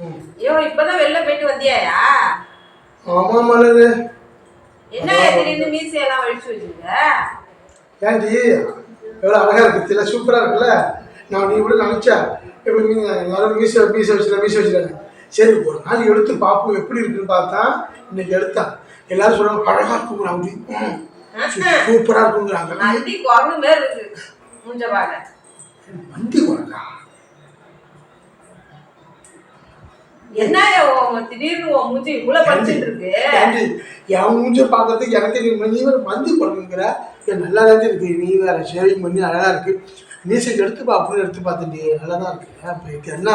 ஐயோ இப்பதான் வெளில போயிட்டு வந்தியாயா? ஆமா மலரு என்ன திடீர்னு மீசையெல்லாம் வலிச்சு வச்சுங்க ஏன்டி எவ்வளோ அழகா இருக்கு இல்லை சூப்பரா இருக்குல்ல? நான் நீ கூட நினைச்சா எப்படி மீ எல்லாரும் மீச மீச வச்சுல மீச வச்சுருக்காங்க சரி ஒரு நாள் எடுத்து பார்ப்போம் எப்படி இருக்குன்னு பார்த்தா இன்னைக்கு எடுத்தான் எல்லாரும் சொல்றாங்க அழகா இருக்குங்கிறாங்க அப்படி. சூப்பரா இருக்குங்கிறாங்க. நந்தி குரங்கு? மூஞ்ச உன் திடீர்னு உன் மூஞ்சி இவ்வளவு படிச்சுட்டு இருக்கு ஏண்டி? என் மூஞ்ச பார்க்கறதுக்கு எனக்கு நீ நீ வேற பண்ணுங்கிற ஏன் நல்லா தான் இருக்கு. நீ வேற ஷேவிங் பண்ணி அழகா இருக்கு. மீசைக்கு எடுத்து பார்ப்போம் எடுத்து பார்த்துட்டு நல்லா தான் இருக்கு. அப்போ இதுக்கு என்ன?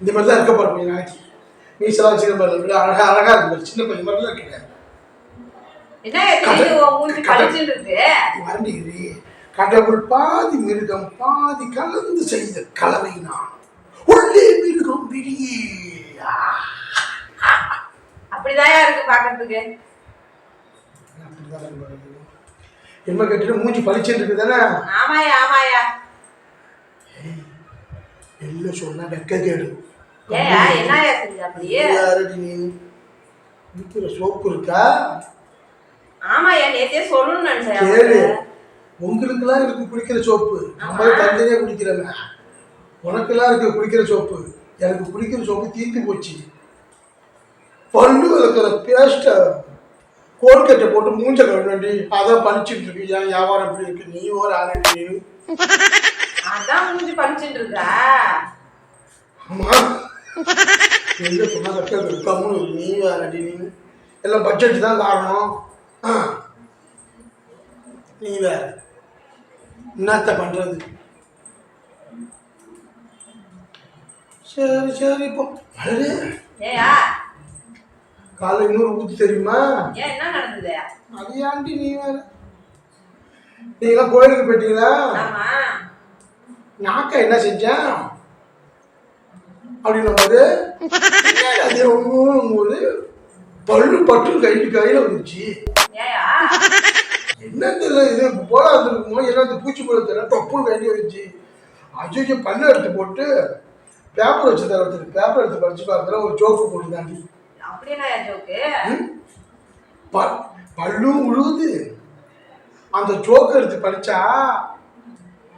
இந்த மாதிரி தான் இருக்க போற கொஞ்ச நாளைக்கு. சின்ன பையன் அழகா அழகா இருக்கு. சின்ன பையன் மாதிரி தான் இருக்கேன் என்ன மூஞ்சி வரண்டிகிறி கடவுள் பாதி மிருகம் பாதி கலந்து செய்த கலவை நான் உள்ளே மிருகம் வெளியே இருக்கு பாக்குறதுக்கு அப்படிதான் இருக்கு பாரு. என்ன கேட்டு மூஞ்சி பளிச்சுட்டு இருக்கு தானே ஆமாயா. ஆமாயா எல்லாம் சொன்னா வெக்க கேடு. சோப்பு இருக்கா? ஆமாயா நேத்தே சொல்லணும்னு கேளு. நினைச்சேன் உங்களுக்கெல்லாம் இருக்கு குடிக்கிற சோப்பு? நம்ம தனித்தனியா குடிக்கிறோங்க உனக்கெல்லாம் இருக்கு குடிக்கிற சோப்பு எனக்கு குடிக்கிற சோப்பு தீர்த்து போச்சு. பல்லு விளக்குற பேஸ்ட்டை கோல்கட்டை போட்டு மூஞ்ச கழுவண்டி அதான் பழிச்சுட்டு இருக்கு. ஏன் வியாபாரம் இப்படி இருக்கு? நீ ஒரு ஆரடி நீ அதான் மூஞ்சி படிச்சுட்டு இருக்கா? ஆமா எங்க சொன்னா கட்ட கம்முன்னு இரு. நீ வேறடி நீ எல்லாம் பட்ஜெட் தான் காரணம். நீ வேற. என்னத்த பண்றது? சரி சரி இப்போ காலை இன்னொரு ஊத்தி தெரியுமா? என்ன நடந்தது? அது நீ வேற. நீங்களாம் கோயிலுக்கு போயிட்டீங்களா? நாக்கா என்ன செஞ்சேன்? அப்படின்னும் போது அது போது பல்லு பட்டு கைட்டு கையில வந்துச்சு என்ன தெரியல இது போல இருந்திருக்குமோ என்ன பூச்சி போல தெரியல டொப்புன்னு கைட்டு வந்துச்சு அஜய்க்கு பல்லு எடுத்து போட்டு பேப்பர் வச்சு தர பேப்பர் எடுத்து படிச்சு பார்க்குறேன் ஒரு ஜோக்கு போட்டு தாண்டி பல்லும் உழுவுது அந்த ஜோக்கு எடுத்து படிச்சா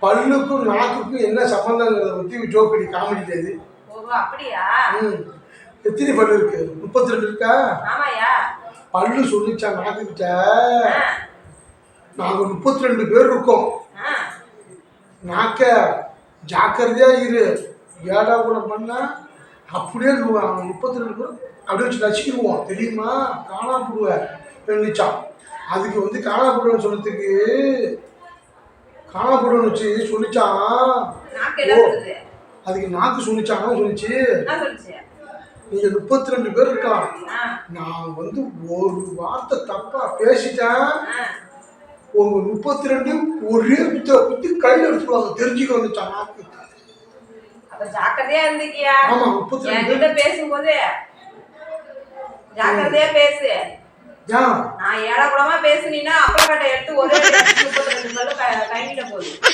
பல்லுக்கும் நாக்குக்கும் என்ன சம்பந்தங்கிறத பத்தி ஜோக்கு அடி காமெடி ஓ அப்படியா? ம். எத்தனை பல்லு இருக்கு? முப்பத்தி ரெண்டு இருக்கா? பல்லு சொல்லிச்சா நாக்குக்கிட்ட. நாங்க முப்பத்தி ரெண்டு பேர் இருக்கோம். நாக்க ஜாக்கிரதையா இரு. ஏடா கூட பண்ணா அப்படியே இருக்குவான் அவன் முப்பத்தி ரெண்டு பேர் அப்படியே வச்சு நச்சுக்கிடுவோம் தெரியுமா? காணா போடுவேன் நினைச்சான் அதுக்கு வந்து காணா போடுவேன்னு சொன்னதுக்கு காணா போடுவேன்னு வச்சு சொல்லிச்சான் ஓ. அதுக்கு நாக்கு சொல்லிச்சாங்க சொல்லிச்சு. என்ன சொல்லுச்சு. நீங்க முப்பத்தி ரெண்டு பேர் இருக்கலாம் ஆ, நான் வந்து ஒரு வார்த்தை தப்பா பேசிட்டேன். உங்க முப்பத்தி ரெண்டு ஒரே குத்த குத்தி கையில் எடுத்துருவாங்க தெரிஞ்சுக்க வந்துச்சான் நாக்கு. ஜாக்கிரதையா இருந்துக்கியா. என்கிட்ட பேசும்போது ஜாக்கிரதையா பேசு. நான் ஏழா கூடமா பேசுனீன்னா அப்புறம் கட்டை எடுத்து ஒரே முப்பத்தி ரெண்டு பல்லு கைங்கிட்ட போகுது.